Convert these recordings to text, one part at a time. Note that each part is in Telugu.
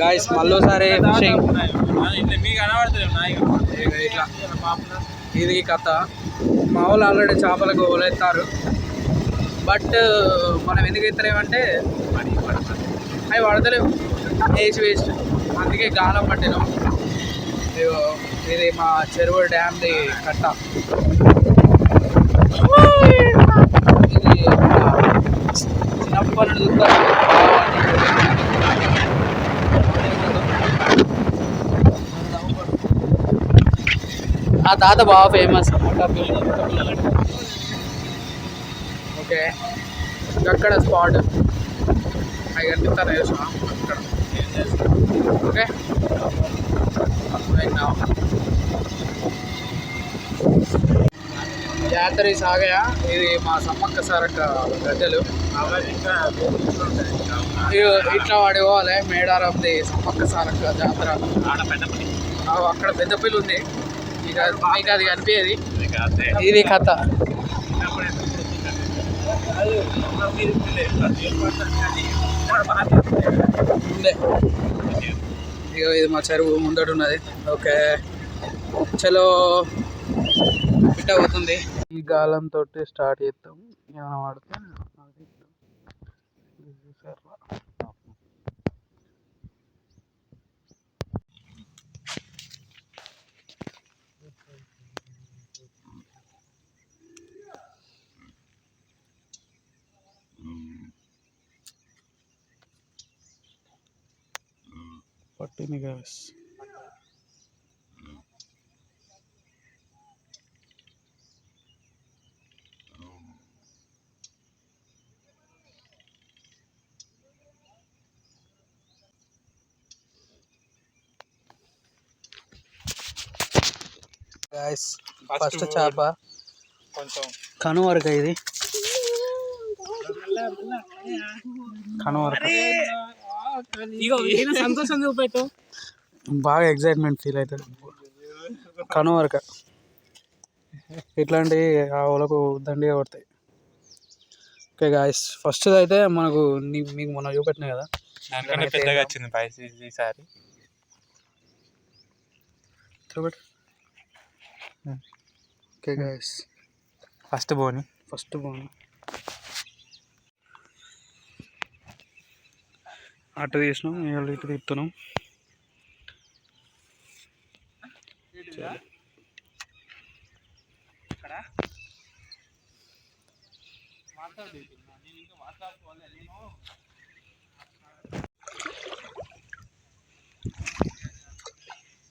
గాయస్ మళ్ళీసారి ఫిషింగ్ ఇట్లా ఇది కథ. మా వాళ్ళు ఆల్రెడీ చేపలకు వలేస్తారు. బట్ మనం ఎందుకు ఎత్తలేమంటే అవి పడతలేవు. వేసి వేస్ట్. అందుకే గాలం పట్టినాం. ఇది మా చెరువు డ్యామ్ది కట్ట. ఇది చిన్నప్పటి నుండి ఆ తాత బాగా ఫేమస్ ఓకే. అక్కడ స్పాట్ అవి కనిపిస్తాను చూసిన అక్కడ. ఓకే. జాతర సాగయా ఇది మా సమ్మక్క సారక్క గద్దెలు. ఇట్లా వాడి పోవాలి మేడారంది సమ్మక్క సారక్క జాతర. అక్కడ పెద్ద పిల్లి ఉంది. మీకు అది కనిపించేది ఇది కథ. ఇక ఇది మా చెరువు ముందట ఉన్నది ఓకే. చలో పిట్ట అవుతుంది ఈ గాలంతో స్టార్ట్ చేస్తాం ఏమైనా వాడుతాం అది ఇది చూసారా? పట్టింది గ్యాస్ గాయస్ ఫస్ట్ చేప. కొంచెం. కనువరక ఇది. కనువరక ఇగో ఈయన సంతోషం చూపెట్టు. బాగా ఎగ్జైట్మెంట్ ఫీల్ అవుతుంది. కనువరక ఇట్లాంటి ఆ ఒలకు దండిగా పడతాయి ఓకే గాయస్ ఫస్ట్ అయితే మనకు నీ- మీకు మొన్న చూపెట్టినా కదా? దానికంటే పెద్దగా వచ్చింది పైస ఈసారి చూపెట్టు. ఓకే గాయస్ ఫస్ట్ బోని ఫస్ట్ బాగుంది అటు తీసినాం ఇవాళ ఇటు తిప్పుతున్నాం.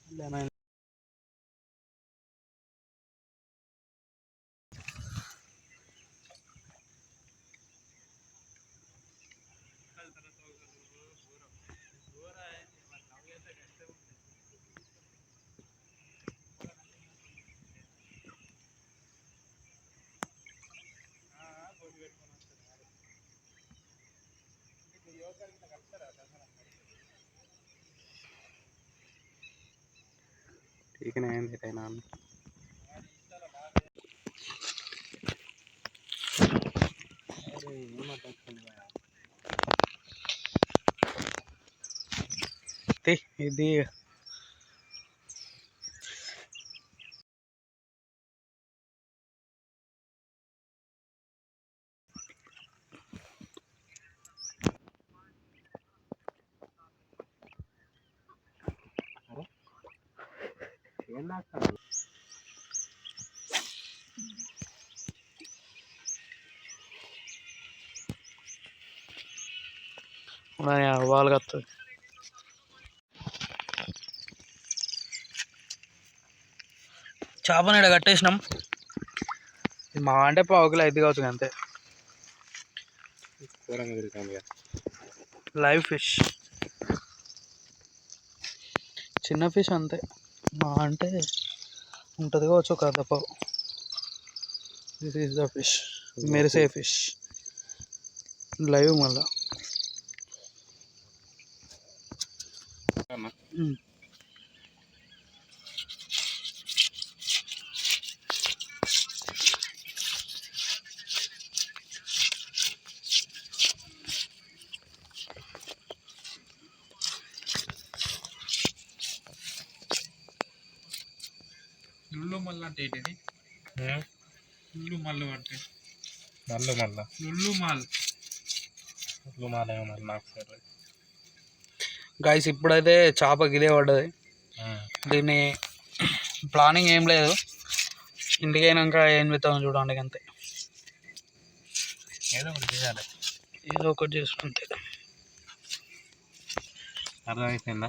టీకనే అయింది ఎటైనా తీ, ఇది వాళ్ళు కత్తది చేపని ఇక్కడ కట్టేసినాం. మా అంటే పావు కిలో అయితే కావచ్చు అంతే. Live fish. చిన్న ఫిష్ అంతే. మా అంటే ఉంటుంది కావచ్చు ఒక అర్ధ పావు. దిస్ ఈస్ ద ఫిష్ మెరిసే ఫిష్ లైవ్ మళ్ళా. లుల్లు మల్ల అంటే ఏంటిది మల్లు. అంటే మళ్ళా లుల్లు మాల్ మళ్ళీ నాకు గాయస్ ఇప్పుడైతే చేప గిదే పడ్డది. దీన్ని ప్లానింగ్ ఏం లేదు. ఇంటికి అయినాక ఏం చేద్దాం చూడండి అంతే. ఏదో ఒకటి చేయాలి. ఏదో ఒకటి చేసుకుంటే. అర్థమైపోయిందా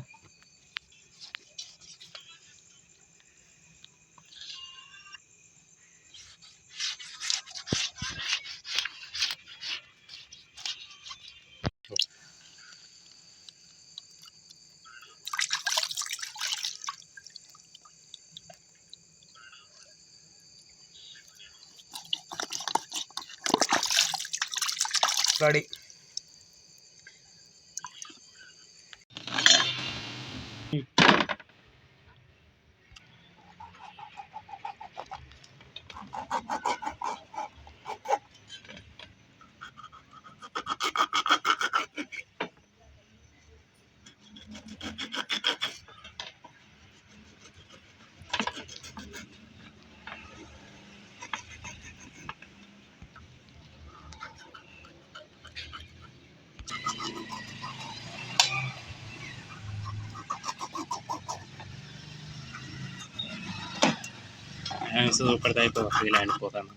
రెడీ సూపర్ అయిపోయి అయిపోతాను.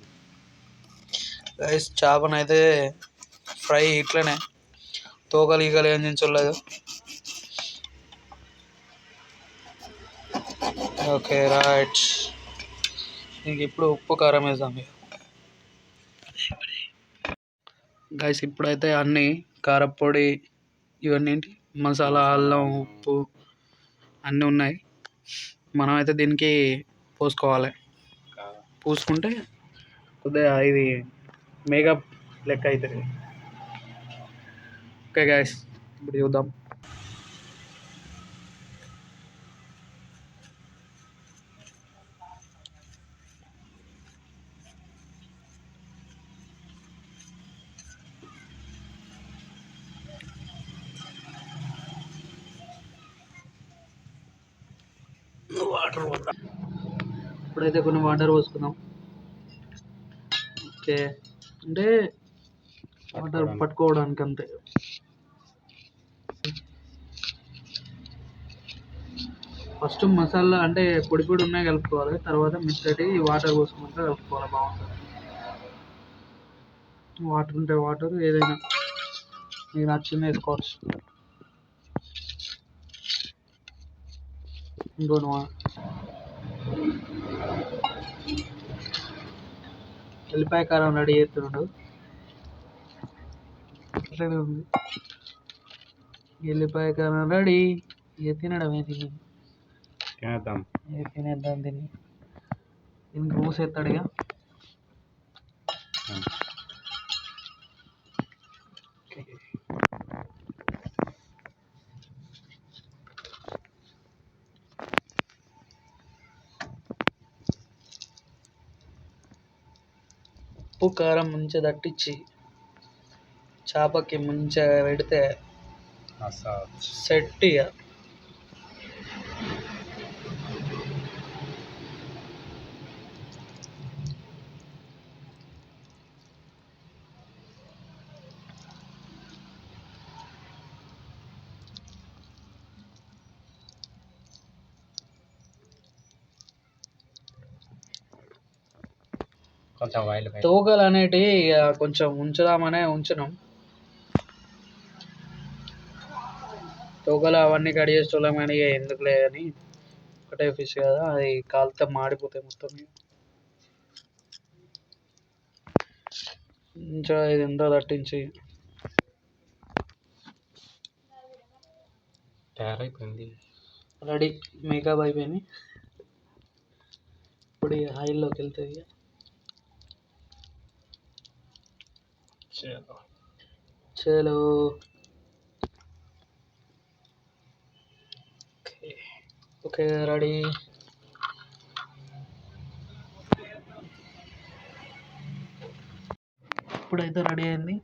గైస్ చేపనైతే ఫ్రై ఇట్లనే తోకలు ఈగలు ఏం దించలేదు ఓకే రైట్ ఇంక ఇప్పుడు ఉప్పు కారం వేద్దాం గైస్ ఇప్పుడైతే అన్నీ కారపొడి ఇవన్నీ మసాలా అల్లం ఉప్పు అన్నీ ఉన్నాయి. మనమైతే దీనికి పోసుకోవాలి. పూసుకుంటే కొద్దిగా ఇది మేకప్ లెక్క అవుతుంది ఓకే గాయస్ ఇప్పుడు చూద్దాం. వాటర్ పోద్దాం ఇప్పుడైతే కొన్ని వాటర్ పోసుకుందాం. ఓకే. అంటే వాటర్ పట్టుకోవడానికి. అంతే. ఫస్ట్ మసాలా అంటే పొడి పొడి ఉన్నాయి కలుపుకోవాలి. తర్వాత మిగతాటి వాటర్ పోసుకుంటే కలుపుకోవాలి బాగుంటుంది. వాటర్ ఉంటే వాటర్ ఏదైనా మీకు నచ్చింది వేసుకోవచ్చు. ఇంకోటి ఎల్లిపాయ కారం రెడీ చేస్తున్నాడు. అట్లనే ఉంది. ఎల్లిపాయ కారం రెడీ. ఇక తినడమే తిని. తినేద్దాం. ఇక తినేద్దాం తిని. దీనికి మూసేస్తాడు ఇక. కారం మంచిగా దట్టించి చేపకి మంచిగా పెడితే మసాలా సెట్ ఇక కొంచెం ఆయిల్ తోకలు అనేటివి కొంచెం ఉంచుదామనే ఉంచినాం. తోకలు అవన్నీ కట్ చేసేవాళ్ళం కానీ ఇక ఎందుకులే అని ఒకటే ఫిష్ కదా అది కాలితే మాడిపోతాయి మొత్తం ఇక. ఇది ఎంతో తట్టించి. తయారైపోయింది. రెడీ మేకప్ అయిపోయింది. ఇప్పుడు ఆయిల్లోకి వెళ్తుంది చలో చలో ఓకే ఓకే రెడీ ఇప్పుడైతే రెడీ అయింది.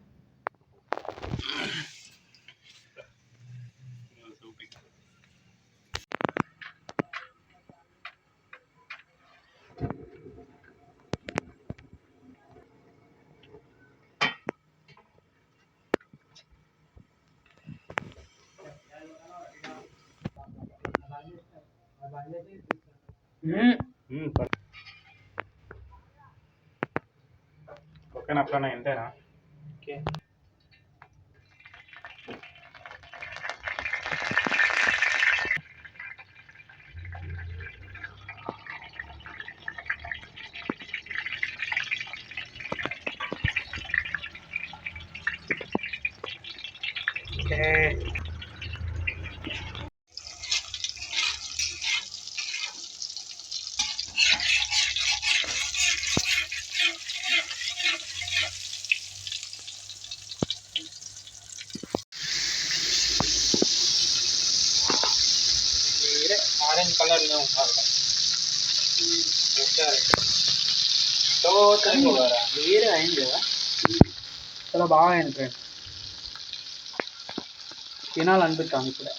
ఓకేనా అట్లా ఎంతేనా ఆరెంజ్ కలర్లో ఉండాలి వేరే అయింది కదా చాలా బాగా అయింది ఫ్రెండ్ తినాలనిపిస్తాను ఇప్పుడే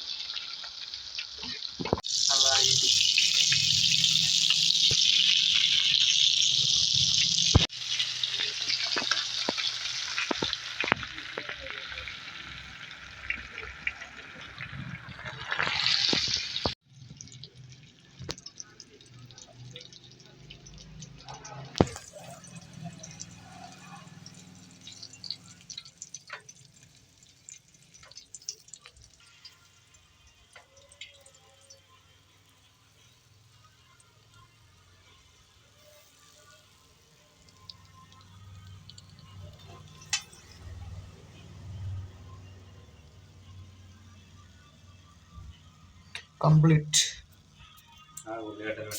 కంప్లీట్ ఉల్లిగడ్డలు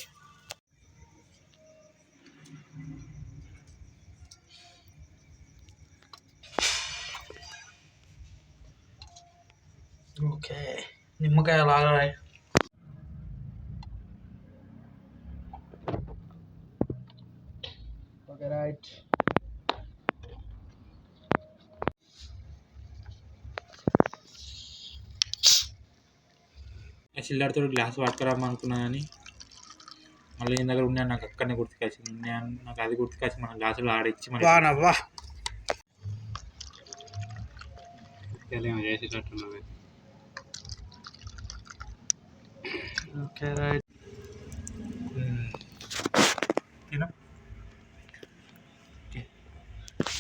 ఓకే నిమ్మకాయ లాగా ఓకే రైట్ చిల్లరతో గ్లాస్ పట్టుకురామ్మ అనుకున్నా కానీ మళ్ళీ ఈ దగ్గర ఉన్నా నాకు అక్కడనే గుర్తుకొచ్చింది. నేను నాకు అది గుర్తుకొచ్చి మన గ్లాసులో ఆడిచ్చి మన చేసేటట్టున్నది. Okay right.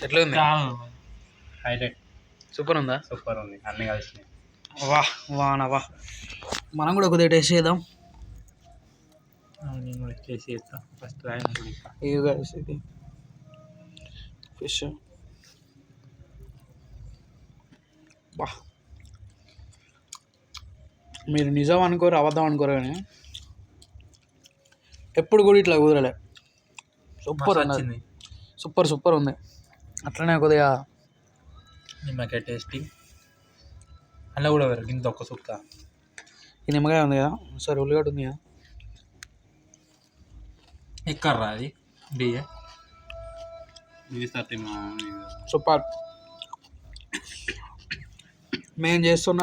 ఎట్లా ఉంది హైలైట్. సూపర్ ఉందా? సూపర్ ఉంది. అన్ని కలిసినాయి. వా వానవా మనం కూడా కొద్దిగా టేస్ట్ చేద్దాం. నేను కూడా చేస్తాను ఫస్ట్ ఫిష్ బా. మీరు నిజం అనుకోరు అబద్ధం అనుకోరు కానీ ఎప్పుడు కూడా ఇట్లా కుదరలే. సూపర్ వచ్చింది సూపర్ సూపర్ ఉంది. అట్లనే కొద్దిగా నిమ్మకాయ టేస్టింగ్ అలా కూడా వేరు గింత ఒక్క సుక్క ఈ నిమ్మకాయ ఉంది కదా? సరే ఉల్లిగడ్డ ఉంది కదా? ఎక్కర్రా అది బియ్య. సూపర్. మేము చేస్తున్న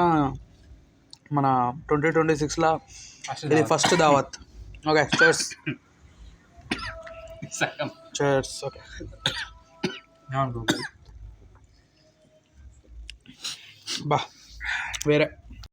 మన ట్వంటీ ట్వంటీ సిక్స్లో ఇది ఫస్ట్ దావత్. Okay cheers cheers okay. బా వేరే.